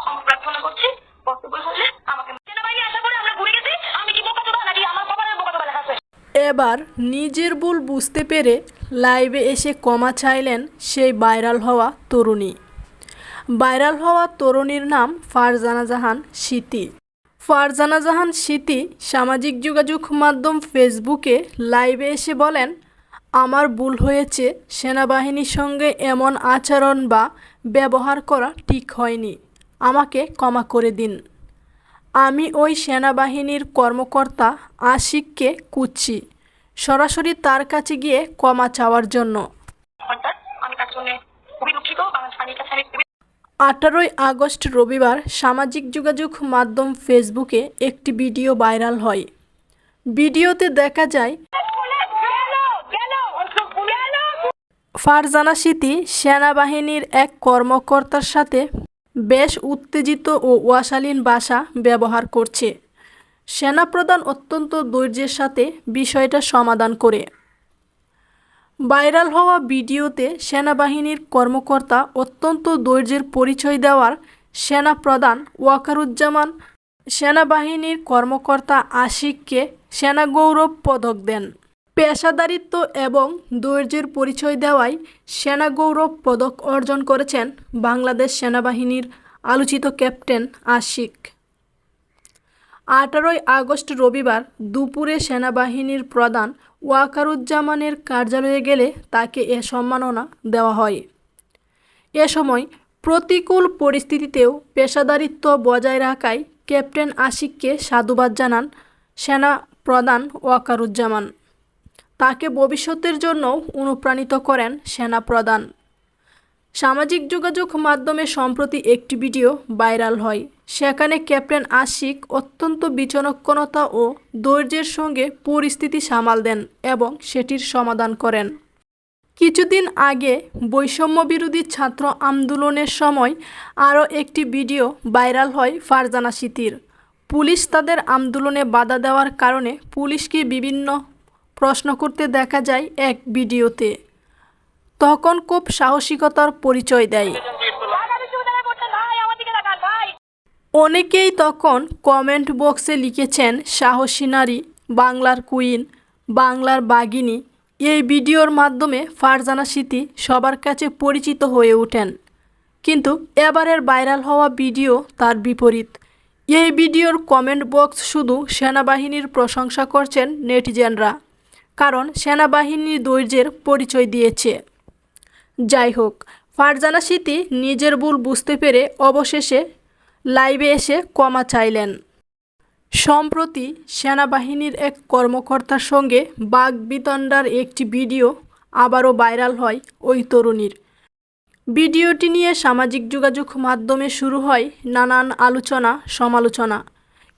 ক্ষমা প্রার্থনা করছি এবার নিজের ভুল বুঝতে পেরে লাইভে এসে ক্ষমা চাইলেন সেই ভাইরাল হওয়া তরুণী। ভাইরাল হওয়া তরুণীর নাম ফারজানা জাহান স্মৃতি ফারজানা জাহান স্মৃতি সামাজিক যোগাযোগ মাধ্যম ফেসবুকে লাইভে এসে বলেন, আমার ভুল হয়েছে, সেনাবাহিনীর সঙ্গে এমন আচরণ বা ব্যবহার করা ঠিক হয়নি। আমাকে ক্ষমা করে দিন। আমি ওই সেনাবাহিনীর কর্মকর্তা আশিককে কুচ্ছি সরাসরি তার কাছে গিয়ে ক্ষমা চাওয়ার জন্য। আঠারোই আগস্ট রবিবার সামাজিক যোগাযোগ মাধ্যম ফেসবুকে একটি ভিডিও ভাইরাল হয়। ভিডিওতে দেখা যায়, ফারজানা স্মৃতি সেনাবাহিনীর এক কর্মকর্তার সাথে বেশ উত্তেজিত ও ওয়াশালীন ভাষা ব্যবহার করছে। সেনাপ্রধান অত্যন্ত ধৈর্যের সাথে বিষয়টা সমাধান করে। ভাইরাল হওয়া ভিডিওতে সেনাবাহিনীর কর্মকর্তা অত্যন্ত ধৈর্যের পরিচয় দেওয়ার সেনাপ্রধান ওয়াকারুজ্জামান সেনাবাহিনীর কর্মকর্তা আশিককে সেনা গৌরব পদক দেন। পেশাদারিত্ব এবং ধৈর্যের পরিচয় দেওয়ায় সেনা গৌরব পদক অর্জন করেছেন বাংলাদেশ সেনাবাহিনীর আলোচিত ক্যাপ্টেন আশিক। আঠারোই আগস্ট রবিবার দুপুরে সেনাবাহিনীর প্রধান ওয়াকারুজ্জামানের কার্যালয়ে গেলে তাকে এ সম্মাননা দেওয়া হয়। এ সময় প্রতিকূল পরিস্থিতিতেও পেশাদারিত্ব বজায় রাখায় ক্যাপ্টেন আশিককে সাধুবাদ জানান সেনা প্রধান ওয়াকারুজ্জামান। তাকে ভবিষ্যতের জন্য অনুপ্রাণিত করেন সেনা প্রধান সামাজিক যোগাযোগ মাধ্যমে সম্প্রতি একটি ভিডিও ভাইরাল হয়। সেখানে ক্যাপ্টেন আশিক অত্যন্ত বিচক্ষণতা ও ধৈর্যের সঙ্গে পরিস্থিতি সামাল দেন এবং সেটির সমাধান করেন। কিছুদিন আগে বৈষম্য বিরোধী ছাত্র আন্দোলনের সময় আরও একটি ভিডিও ভাইরাল হয় ফারজানা স্মৃতির পুলিশ তাদের আন্দোলনে বাধা দেওয়ার কারণে পুলিশকে বিভিন্ন প্রশ্ন করতে দেখা যায় এক ভিডিওতে। তখন খুব সাহসিকতার পরিচয় দেয়। অনেকেই তখন কমেন্ট বক্সে লিখেছেন, সাহসী নারী, বাংলার কুইন বাংলার বাগিনী এই ভিডিওর মাধ্যমে ফারজানা স্মৃতি সবার কাছে পরিচিত হয়ে ওঠেন। কিন্তু এবারের ভাইরাল হওয়া ভিডিও তার বিপরীত। এই ভিডিওর কমেন্ট বক্স শুধু সেনাবাহিনীর প্রশংসা করছেন নেটিজেনরা। কারণ সেনাবাহিনীর ধৈর্যের পরিচয় দিয়েছে। যাই হোক ফারজানা স্মৃতি নিজের ভুল বুঝতে পেরে অবশেষে লাইভে এসে ক্ষমা চাইলেন। সম্প্রতি সেনাবাহিনীর এক কর্মকর্তার সঙ্গে বাগবিতণ্ডার একটি ভিডিও আবারও ভাইরাল হয় ওই তরুণীর। ভিডিওটি নিয়ে সামাজিক যোগাযোগ মাধ্যমে শুরু হয় নানান আলোচনা সমালোচনা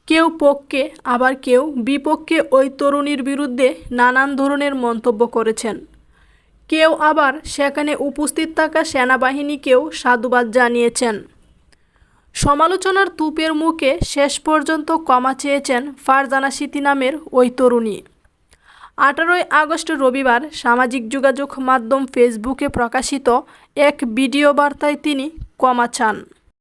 কেউ পক্ষে, আবার কেউ বিপক্ষে ওই তরুণীর বিরুদ্ধে নানান ধরনের মন্তব্য করেছেন। কেউ আবার সেখানে উপস্থিত থাকা সেনাবাহিনীকেও সাধুবাদ জানিয়েছেন। সমালোচনার তুপের মুখে শেষ পর্যন্ত ক্ষমা চেয়েছেন ফারজানা সিতি নামের ওই তরুণী। আঠারোই আগস্ট রবিবার সামাজিক যোগাযোগ মাধ্যম ফেসবুকে প্রকাশিত এক ভিডিও বার্তায় তিনি ক্ষমা চান।